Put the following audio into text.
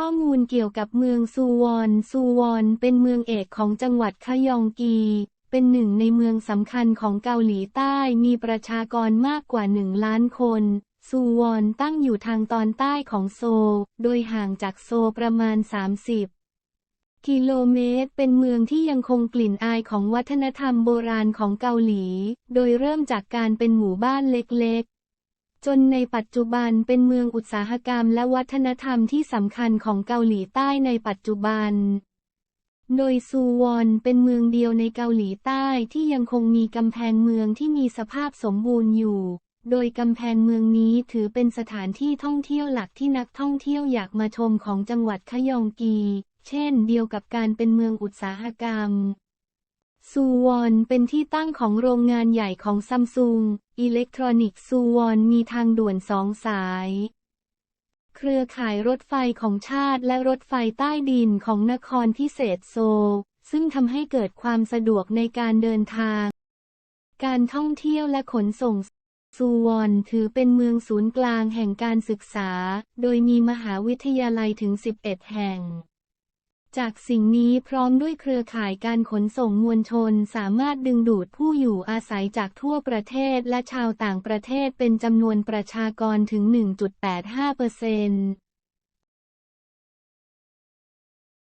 ข้อมูลเกี่ยวกับเมืองซูวอนซูวอนเป็นเมืองเอกของจังหวัดขยองกี เป็นหนึ่งในเมืองสำคัญของเกาหลีใต้มีประชากรมากกว่าหนึ่งล้านคนซูวอนตั้งอยู่ทางตอนใต้ของโซลโดยห่างจากโซลประมาณ 30 กิโลเมตร เป็นเมืองที่ยังคงกลิ่นอายของวัฒนธรรมโบราณของเกาหลี โดยเริ่มจากการเป็นหมู่บ้านเล็ก จนในปัจจุบันเป็นเมืองอุตสาหกรรมและวัฒนธรรมที่สำคัญของเกาหลีใต้ในปัจจุบัน โดยซูวอนเป็นเมืองเดียวในเกาหลีใต้ที่ยังคงมีกำแพงเมืองที่มีสภาพสมบูรณ์อยู่ โดยกำแพงเมืองนี้ถือเป็นสถานที่ท่องเที่ยวหลักที่นักท่องเที่ยวอยากมาชมของจังหวัดขยองกี เช่นเดียวกับการเป็นเมืองอุตสาหกรรม ซูวอนเป็นที่ตั้งของโรงงานใหญ่ของซัมซุงอิเล็กทรอนิกส์ซูวอนมีทางด่วนสองสาย เครือข่ายรถไฟของชาติและรถไฟใต้ดินของนครพิเศษโซลซึ่งทำให้เกิดความสะดวกในการเดินทาง การท่องเที่ยวและขนส่งซูวอนถือเป็นเมืองศูนย์กลางแห่งการศึกษา โดยมีมหาวิทยาลัยถึง 11 แห่ง จากสิ่งนี้พร้อมด้วยเครือข่ายการขนส่งมวลชนสามารถดึงดูดผู้อยู่อาศัยจากทั่วประเทศและชาวต่างประเทศเป็นจำนวนประชากรถึง 1.85เปอร์เซ็นต์